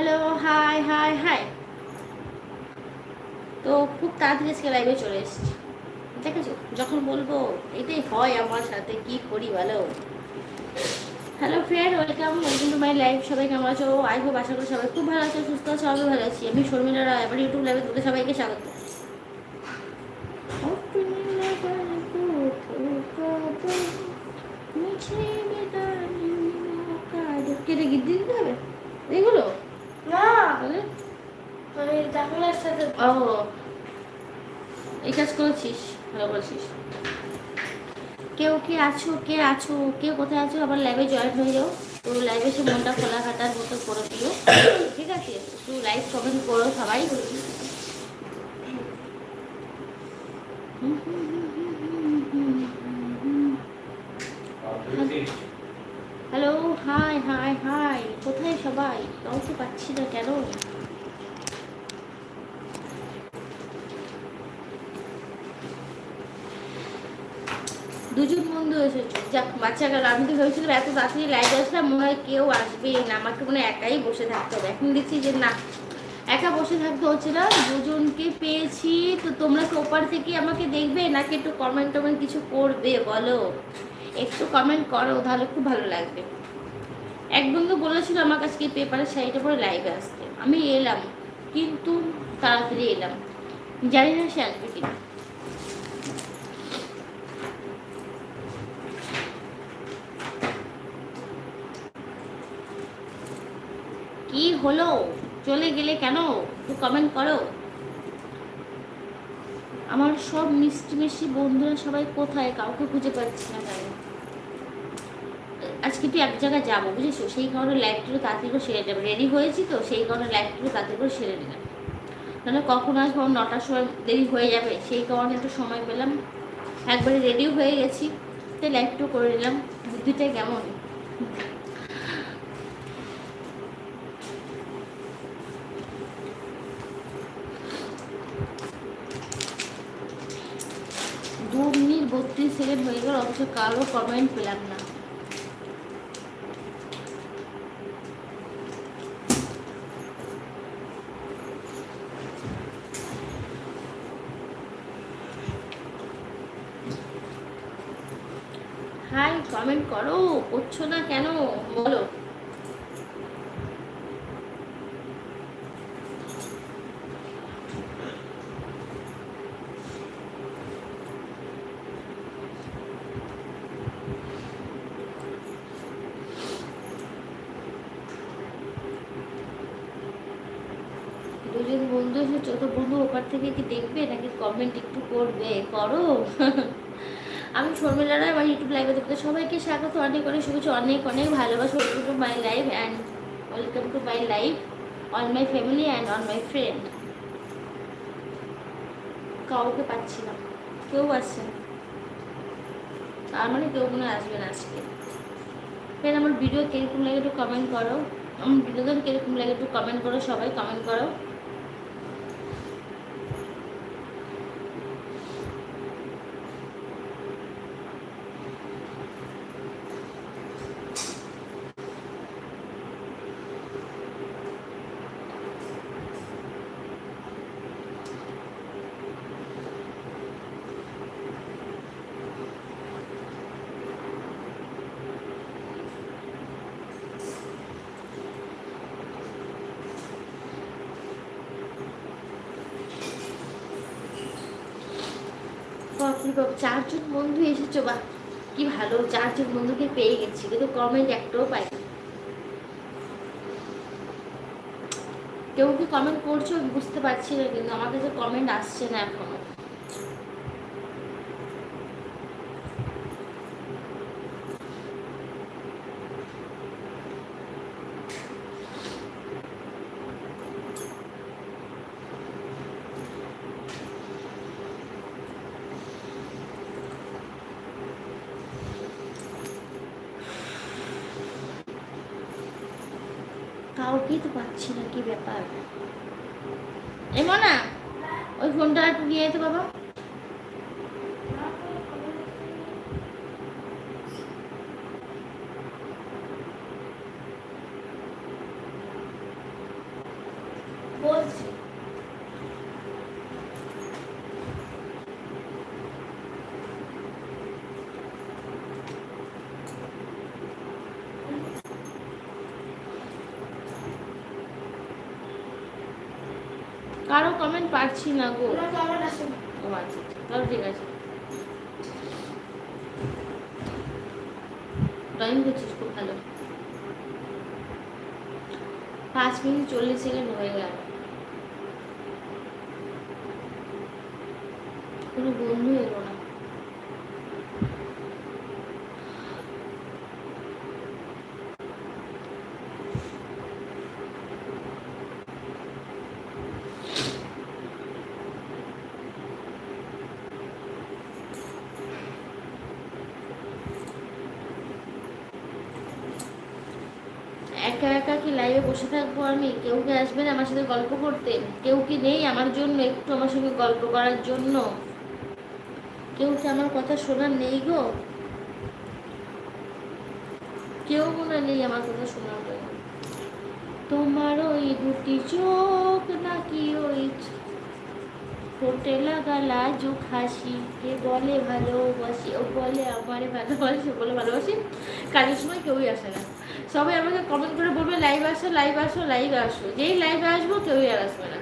Hello hi high high তো খুব তাড়াতাড়ি আজকে লাইভে চলে এসছি। দেখেছ? যখন বলব, এটাই হয় আমার সাথে, কি করি ভালো hello friend welcome welcome to my life সবাই কেমন আছো? আই হোপ আশা করি সবাই খুব ভালো আছো, সুস্থ আছো আমি ভালো আছি। আমি শর্মিলা রায় এবার ইউটিউব লাইভে তোদের সবাইকে স্বাগত কেটে গিয়ে দিতে হবে এগুলো না তাহলে আমি ডাকুলার সাথে ও, এই কাজ করেছিস, ভালো করেছিস। কেউ কে আছো কে আছো কে কোথায় আছো, আবার জয়েন হয়ে যাও। তো লাইভে মনটা খোলা মতো করে দিও। ঠিক আছে? একটু লাইভ কমেন্ট করো সবাই। হ্যালো হাই হাই হাই কোথায় সবাই? কাউকে পাচ্ছি না কেন? দুজন বন্ধু এসেছ। যাক বাচ্চা গেল আমি তো ভেবেছিলাম এত তাড়াতাড়ি লাইট আসলাম মনে হয় কেউ আসবে না। আমাকে মনে হয় একাই বসে থাকতে হবে। এখন দেখছি যে না, একা বসে থাকতে হচ্ছে না। দুজনকে পেয়েছি। তো তোমরা ওপার থেকে আমাকে দেখবে নাকি একটু কমেন্ট টমেন্ট কিছু করবে, বলো? একটু কমেন্ট করো, তাহলে খুব ভালো লাগবে। এক বন্ধু বলেছিল আমার কাছে পেপারের শাড়িটা পরে লাইভে আসতে। আমি এলাম, কিন্তু তাড়াতাড়ি এলাম। জানি না সে আসবে কিনা কি হলো? চলে গেলে কেন? একটু কমেন্ট করো। আমার সব মিষ্টি মিষ্টি বন্ধুরা সবাই কোথায়? কাউকে খুঁজে পাচ্ছি না কেন? আজকে একটু এক জায়গায় যাব, বুঝেছ? সেই কারণে একটু তাড়াতাড়ি করে সেরে যাবে রেডি হয়েছি তো? সেই কারণে একটু তাড়াতাড়ি করে সেরে নিলাম। তাহলে কখন আসব নটার সময় দেরি হয়ে যাবে? সেই কারণে একটু সময় পেলাম। একবারে রেডিও হয়ে গেছি। তাই লাইভটাও করে নিলাম। বুদ্ধিটা কেমন দু মিনিট বত্রিশ হয়ে গেল, অথচ কারও কমেন্ট পেলাম না। হাই কমেন্ট করো, করছ না কেন? বলো। দুজন বন্ধু এসেছ, তো বন্ধু ওপার থেকে কি দেখবে নাকি কমেন্ট একটু করবে? করো। আমি শর্মিলা রায় আমার ইউটিউব লাইভে দেখতে সবাইকে স্বাগত, অনেক অনেক শুভেচ্ছা, অনেক অনেক ভালোবাসা। Welcome to my life and welcome to my life on my family and on my friend কাউকে পাচ্ছি না। কেউ আসছে না। তার মানে কেউ হয় আসবে না আজকে। ফের আমার ভিডিও কীরকম লাগে একটু কমেন্ট করো। আমার বিনোদন কীরকম লাগে একটু কমেন্ট করো সবাই কমেন্ট করো বাপরে বাপ চারজন বন্ধু এসেছ বা কি ভালো, চারজন বন্ধুকে পেয়ে গেছি, কিন্তু কমেন্ট একটাও পাই কেউ কি কমেন্ট করছ? বুঝতে পারছি না, কিন্তু আমার কাছে কমেন্ট আসছে না এখনও। কাউকেই তো পাচ্ছি না কি ব্যাপার? এমন না ওই ফোনটা আর নিয়ে যেতে বাবা বলছি কারও কমেন্ট পাচ্ছি না গো। ও আচ্ছা, তাহলে ঠিক আছে। ড্রয়িং করছিস খুব ভালো। পাঁচ মিনিট চল্লিশ সেকেন্ড হয়ে গেল। কোনো বন্ধু এলো না। একা একা কি লাইভে বসে থাকব আমি? কেউ কি আসবেন আমার সাথে গল্প করতে? কেউ কি নেই আমার জন্য একটু আমার সঙ্গে গল্প করার জন্য? কেউ কি আমার কথা শোনার নেই গো? কেউ মনে নেই আমার কথা শোনার। তোমার ওই দুটি চোখ নাকি ওই ঠোঁটে লাগা লাজুক হাসি। কে বলে ভালোবাসি? ও বলে আমারে ভালোবাসি বলে ভালোবাসি? কাজের সময় কেউই আসে না। সবাই আমাকে কমেন্ট করে বলবে লাইভ আসো লাইভ আসো লাইভ আসো। যেই লাইভে আসব, কেউই আর আসবে না।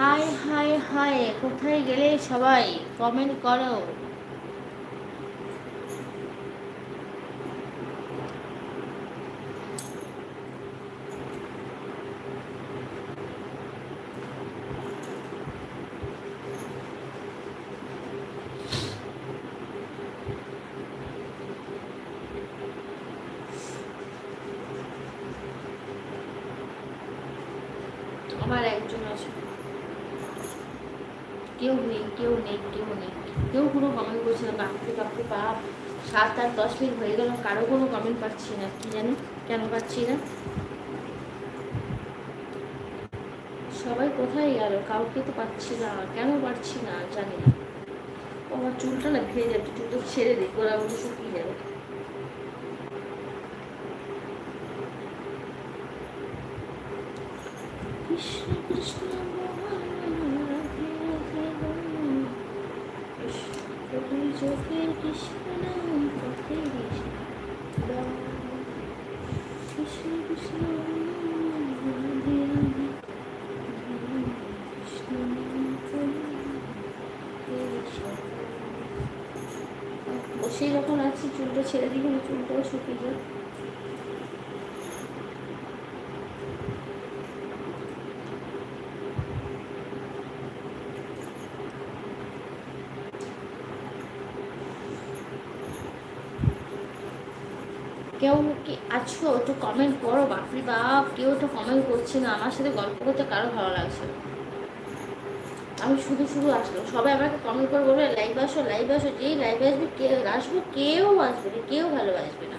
হাই হাই হাই কোথায় গেলে সবাই? কমেন্ট করো। আমার একজন আছে। কেউ নেই কেউ নেই কেউ নেই। কেউ কোনো কমেন্ট করছে না, বাপরে বাপরে, বাপ। সাত আট দশ মিনিট হয়ে গেল, কারও কোনো কমেন্ট পাচ্ছি না, কি জানি, কেন পাচ্ছি না? সবাই কোথায় গেল? কাউকে তো পাচ্ছি না, কেন পাচ্ছি না, জানি না। আমার চুলটা না ভেঙে যাচ্ছে, চুলটা ছেড়ে দিই গোড়া মতো শুকিয়ে যাবে। কৃষ্ণ কৃষ্ণ চোখের কৃষ্ণ নাম পথে কৃষ্ণ কৃষ্ণ রাধে রাধে। কৃষ্ণ বসেই যখন আছি, চুলটা ছেড়ে দিই চুলটাও শুকিয়ে যায় কেউ কি আছো? একটু কমেন্ট করো। বাপরি বাপ, কেউ তো কমেন্ট করছে না। আমার সাথে গল্প করতে কারও ভালো লাগছে। আমি শুধু শুধু আসলাম সবাই আমাকে কমেন্ট করে বলবে লাইভ আসো লাইভ আসো। যেই লাইভে আসবে কেউ আসব, কেউ আসবে না। কেউ ভালোবাসবে না।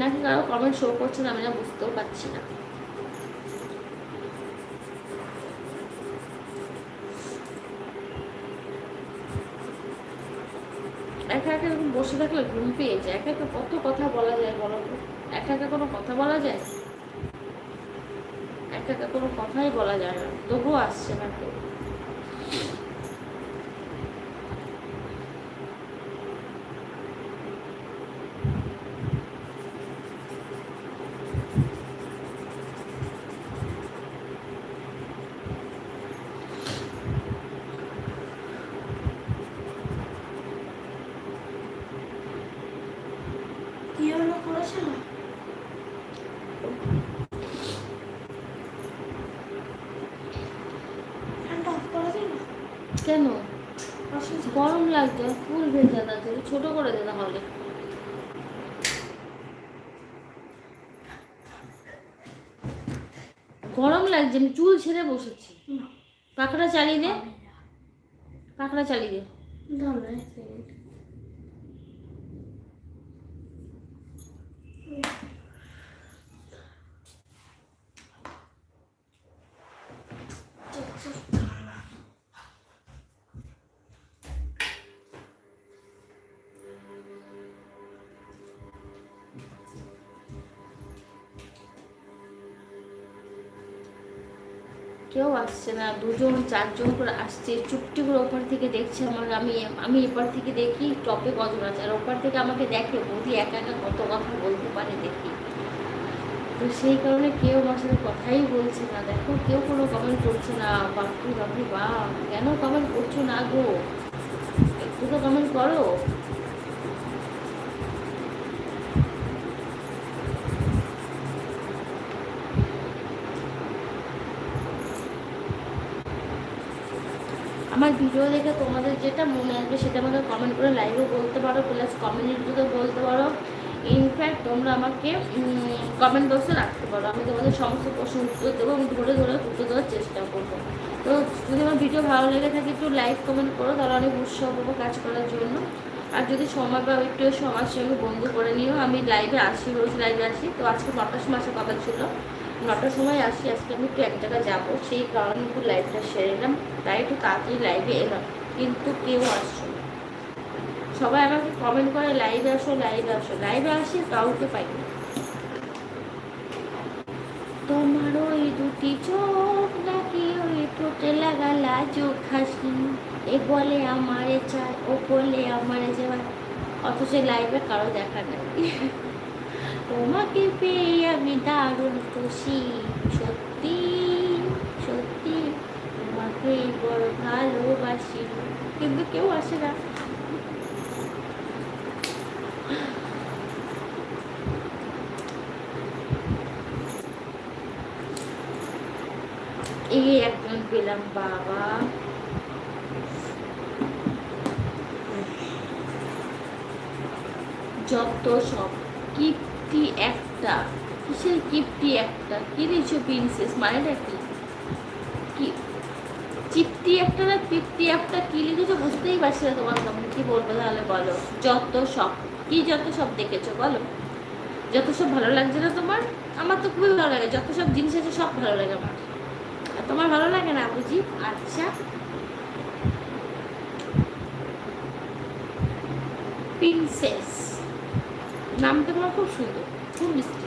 নাকি কারও কমেন্ট শো করছে না আমি না বুঝতেও পারছি না একা একা এরকম বসে থাকলে ঘুম পেয়ে যায়। একা একা কত কথা বলা যায় বলো একা একা কোনো কথা বলা যায়? একা একা কোনো কথাই বলা যায় না। তবুও আসছে না কেউ কি হলো করেছে না ফ্যানটা অফ করে দিন না কেন? গরম লাগছে ফুল ভেজা থাকে ছোট করে দে তাহলে গরম লাগছে আমি চুল ছেড়ে বসেছি। পাখাটা চালিয়ে দে। পাখাটা চালিয়ে দে। কেউ আসছে না, দুজন, চারজন করে আসছে। চুপটি করে ওপার থেকে দেখছে আমার, আমি আমি এপার থেকে দেখি টপে কজন আছে। আর ওপার থেকে আমাকে দেখে বৌদি একা একা কত কথা বলতে পারে দেখি। তো সেই কারণে কেউ আমার সাথে কথাই বলছে না। দেখো, কেউ কোনো কমেন্ট করছে না। বাপু বাপু বা কেন কমেন্ট করছ না গো? একটু তো কমেন্ট করো। আমার ভিডিও দেখে তোমাদের যেটা মনে আসবে সেটা আমাকে কমেন্ট করে লাইভে বলতে পারো প্লাস কমিউনিটিতে বলতে পারো। ইনফ্যাক্ট তোমরা আমাকে কমেন্ট বক্সে রাখতে পারো। আমি তোমাদের সমস্ত প্রশ্ন উত্তর দেবো আমি ধরে ধরে উত্তর দেওয়ার চেষ্টা করব। তো যদি আমার ভিডিও ভালো লেগে থাকে, একটু লাইক কমেন্ট করো, তাহলে অনেক উৎসাহ পাবো কাজ করার জন্য। আর যদি সময় পাও, একটু আমার সঙ্গে বন্ধু করে নিও। আমি লাইভে আসি, রোজ লাইভে আসি। তো আজকে নটার আসার কথা ছিল। নটার সময় আসি, আজকে আমি একটু এক জায়গায় যাব, সেই কারণে একটু লাইভটা সেরে এলাম। তাই একটু তাড়াতাড়ি লাইভে এলাম, কিন্তু কেউ আসছো সবাই আমাকে কমেন্ট করে লাইভে আসো লাইভে আসো। লাইভে আসি, কাউকে পাই না। তোমার ওই দুটি চোখ নাকি ওই ঠোঁটে লাগা লাজুক হাসি? এ বলে আমারে চায় ও বলে আমারে যাওয়ার। অথচ লাইভে কারও দেখা নেই। তোমাকে পেয়ে আমি দারুণ খুশি। সত্যি সত্যি, তোমাকে বড় ভালোবাসি। কিন্তু কেউ আসে না। এই একজন পেলাম বাবা। যত সব কিপটি একটা? কিসের কিপটি একটা? কি দিয়েছ প্রিন্সেস মানেটা কি? কি? চিপটি একটা না পিপটি একটা? কি লিখেছো বুঝতেই পারছি না তোমার কেমন কি বলব তাহলে বলো? যত সব, কি যত সব দেখেছ বলো? যত সব ভালো লাগছে না তোমার? আমার তো খুবই ভালো লাগে। যত সব জিনিস আছে সব ভালো লাগে আমার। আর তোমার ভালো লাগে না বুঝি? আচ্ছা। প্রিন্সেস নামটা তোমার খুব সুন্দর, খুব মিষ্টি।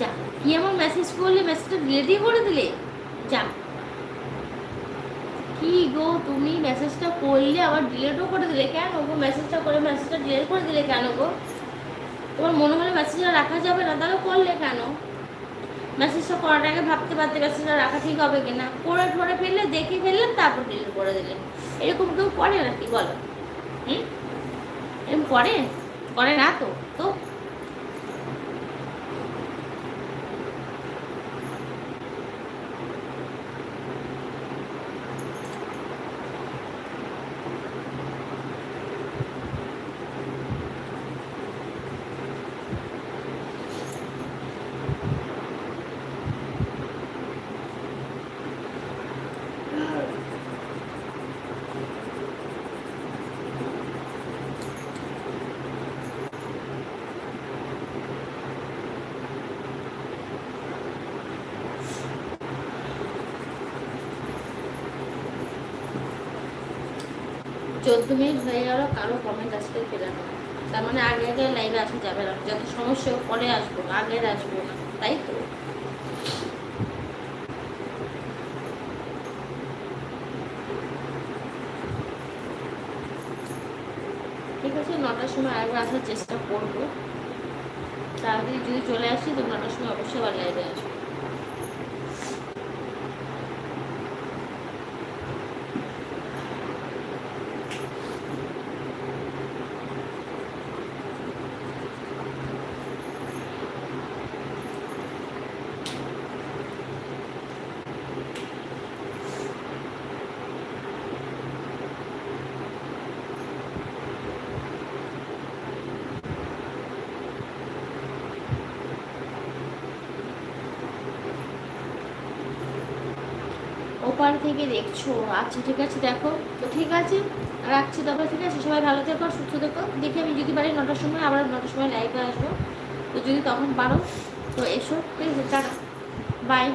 যা, কি আমার মেসেজ করলে মেসেজটা ডিলেটই করে দিলে? যা। কি গো, তুমি মেসেজটা করলে আবার ডিলেটও করে দিলে কেন গো? মেসেজটা করে মেসেজটা ডিলেট করে দিলে কেন গো? তোমার মনে হলে মেসেজটা রাখা যাবে না, তাহলে করলে কেন? মেসেজটা করার আগে ভাবতে পারতে মেসেজটা রাখা ঠিক হবে কিনা? করে ধরে ফেললে, দেখে ফেললাম তারপর ডিলিট করে দিলে। এরকম কেউ করে নাকি বলো? হুম? এরকম করে? করে না তো? তো চোদ্দ মিনিট হয়ে গেল, কারও কমেন্ট আসতে পেলাম না। তার মানে আগে আগে লাইভে আসা যাবে না। যত সমস্যা পরে আসব আগে আসব না। তাই তো? ঠিক আছে, নটার সময় আরেকবার আসার চেষ্টা করব। তাড়াতাড়ি যদি চলে আসি, তো নটার সময় অবশ্যই আবার লাইভে আসব। ওপার থেকে দেখছ। আচ্ছা ঠিক আছে, দেখো। তো ঠিক আছে, রাখছি তবে ঠিক আছে, সবাই ভালো থেকো, সুস্থ থেকো। দেখি আমি যদি পারি নটার সময়, আবার নটার সময় লাইভে আসব। তো যদি তখন পারো, তো এসো, ঠিক টাটা। বাই